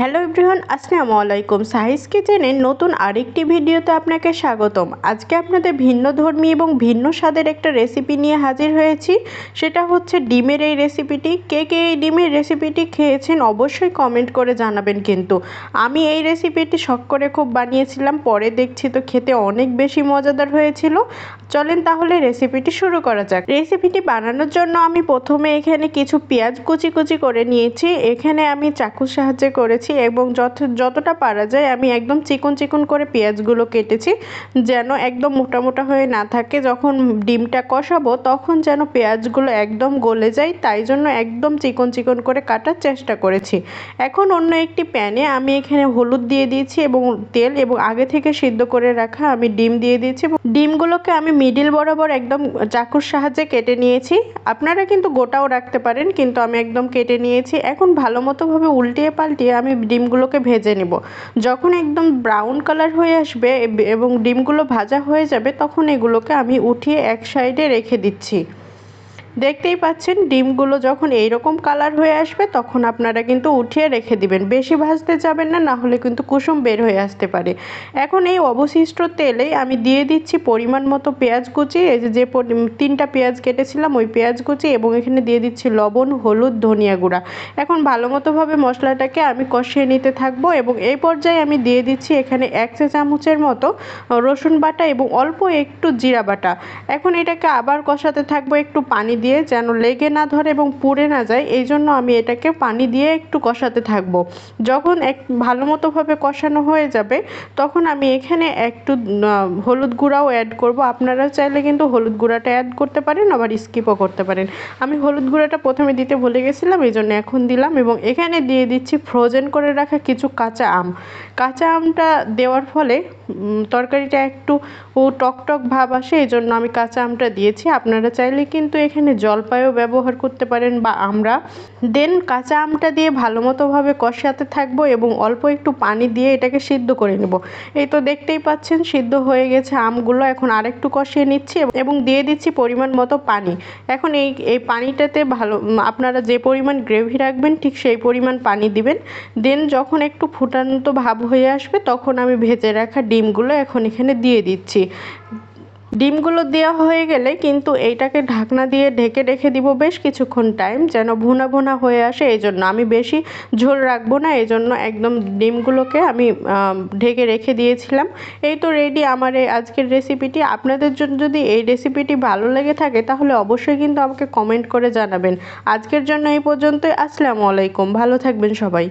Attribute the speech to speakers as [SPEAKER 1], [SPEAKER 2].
[SPEAKER 1] Hello everyone, আসসালামু আলাইকুম। সাহিস কিচেনের নতুন আরেকটি ভিডিওতে আপনাকে স্বাগতম। আজকে আপনাদের ভিন্ন ধর্মী এবং ভিন্ন স্বাদের একটা রেসিপি নিয়ে হাজির হয়েছি। সেটা হচ্ছে ডিমের এই রেসিপিটি কে কে এই ডিমের রেসিপিটি খেয়েছেন অবশ্যই কমেন্ট করে জানাবেন কিন্তু। আমি এই রেসিপিটি শখ করে খুব বানিয়েছিলাম, পরে দেখছি তো খেতে অনেক বেশি মজাদার হয়েছিল। চলেন তাহলে রেসিপিটি শুরু করা যাক। রেসিপিটি বানানোর জন্য আমি প্রথমে এখানে কিছু পেঁয়াজ কুচি কুচি করে নিয়েছি। এখানে আমি চাকুর সাহায্যে করেছি এবং যত যতটা পারা যায় আমি একদম চিকন চিকন করে পেঁয়াজগুলো কেটেছি, যেন একদম মোটা মোটা হয়ে না থাকে। যখন ডিমটা কষাবো তখন যেন পেঁয়াজগুলো একদম গলে যায়, তাই জন্য একদম চিকন চিকন করে কাটার চেষ্টা করেছি। এখন অন্য একটি প্যানে আমি এখানে হলুদ দিয়ে দিয়েছি এবং তেল এবং আগে থেকে সিদ্ধ করে রাখা আমি ডিম দিয়ে দিয়েছি ডিমগুলোকে আমি মিডিল বরাবর একদম চাকুর সাহায্যে কেটে নিয়েছি। আপনারা কিন্তু গোটাও রাখতে পারেন, কিন্তু আমি একদম কেটে নিয়েছি। এখন ভালো মতোভাবে উল্টিয়ে পাল্টিয়ে আমি ডিমগুলোকে ভেজে নেব। যখন একদম ব্রাউন কালার হয়ে আসবে, এবং ডিমগুলো ভাজা হয়ে যাবে, তখন এগুলোকে আমি উঠিয়ে এক সাইডে রেখে দিচ্ছি। দেখতেই পাচ্ছেন, ডিমগুলো যখন এইরকম কালার হয়ে আসবে, তখন আপনারা কিন্তু উঠিয়ে রেখে দিবেন। বেশি ভাজতে যাবেন না না হলে কিন্তু কুসুম বের হয়ে আসতে পারে। এখন এই অবশিষ্ট তেলে আমি দিয়ে দিচ্ছি পরিমাণ মতো পেঁয়াজ কুচি। এই যে তিনটা পেঁয়াজ কেটেছিলাম, ওই পেঁয়াজ কুচি এবং এখানে দিয়ে দিচ্ছি লবণ, হলুদ, ধনিয়া গুঁড়া। এখন ভালো মতোভাবে মশলাটাকে আমি কষিয়ে নিতে থাকব এবং এই পর্যায়ে আমি দিয়ে দিচ্ছি এখানে এক চা চামচের মতো রসুন বাটা এবং অল্প একটু জিরা বাটা। এখন এটাকে আবার কষাতে থাকব, একটু পানি দিয়ে যেন লেগে না ধরে এবং পুড়ে না যায়, এই জন্য আমি এটাকে পানি দিয়ে একটু কষাতে থাকব। যখন এক ভালো মতোভাবে কষানো হয়ে যাবে, তখন আমি এখানে একটু হলুদ গুঁড়াও অ্যাড করব। আপনারা চাইলে কিন্তু হলুদ গুঁড়াটা অ্যাড করতে পারেন, আবার স্কিপও করতে পারেন। আমি হলুদ গুঁড়াটা প্রথমে দিতে ভুলে গেছিলাম, এই জন্য এখন দিলাম এবং এখানে দিয়ে দিচ্ছি ফ্রোজেন করে রাখা কিছু কাঁচা আম। কাঁচা আমটা দেওয়ার ফলে তরকারিটা একটু টক টক ভাব আসে, এই জন্য আমি কাঁচা আমটা দিয়েছি। আপনারা চাইলে কিন্তু এখানে জলপাইও ব্যবহার করতে পারেন বা আমরা। দেন কাঁচা আমটা দিয়ে ভালো মতোভাবে কষাতে থাকব এবং অল্প একটু পানি দিয়ে এটাকে সিদ্ধ করে নেব। এই তো দেখতেই পাচ্ছেন, সিদ্ধ হয়ে গেছে আমগুলো। এখন আরেকটু কষিয়ে নিচ্ছি এবং দিয়ে দিচ্ছি পরিমাণ মতো পানি। এখন এই এই পানিটাতে ভালো, আপনারা যে পরিমাণ গ্রেভি রাখবেন ঠিক সেই পরিমাণ পানি দিবেন। দেন যখন একটু ফুটান্ত ভাব হয়ে আসবে, তখন আমি ভেজে রাখা ডিমগুলো এখন এখানে দিয়ে দিচ্ছি। ডিমগুলো দেওয়া হয়ে গেলে কিন্তু এইটাকে ঢাকনা দিয়ে ঢেকে রেখে দিব বেশ কিছুক্ষণ টাইম যেন ভুনা ভুনা হয়ে আসে এই জন্য আমি বেশি ঝোল রাখব না এই জন্য একদম ডিমগুলোকে আমি ঢেকে রেখে দিয়েছিলাম। এই তো রেডি আমার এই আজকের রেসিপিটি আপনাদের জন্য যদি এই রেসিপিটি ভালো লেগে থাকে, তাহলে অবশ্যই কিন্তু আমাকে কমেন্ট করে জানাবেন। আজকের জন্য এই পর্যন্তই। আসসালামু আলাইকুম। ভালো থাকবেন সবাই।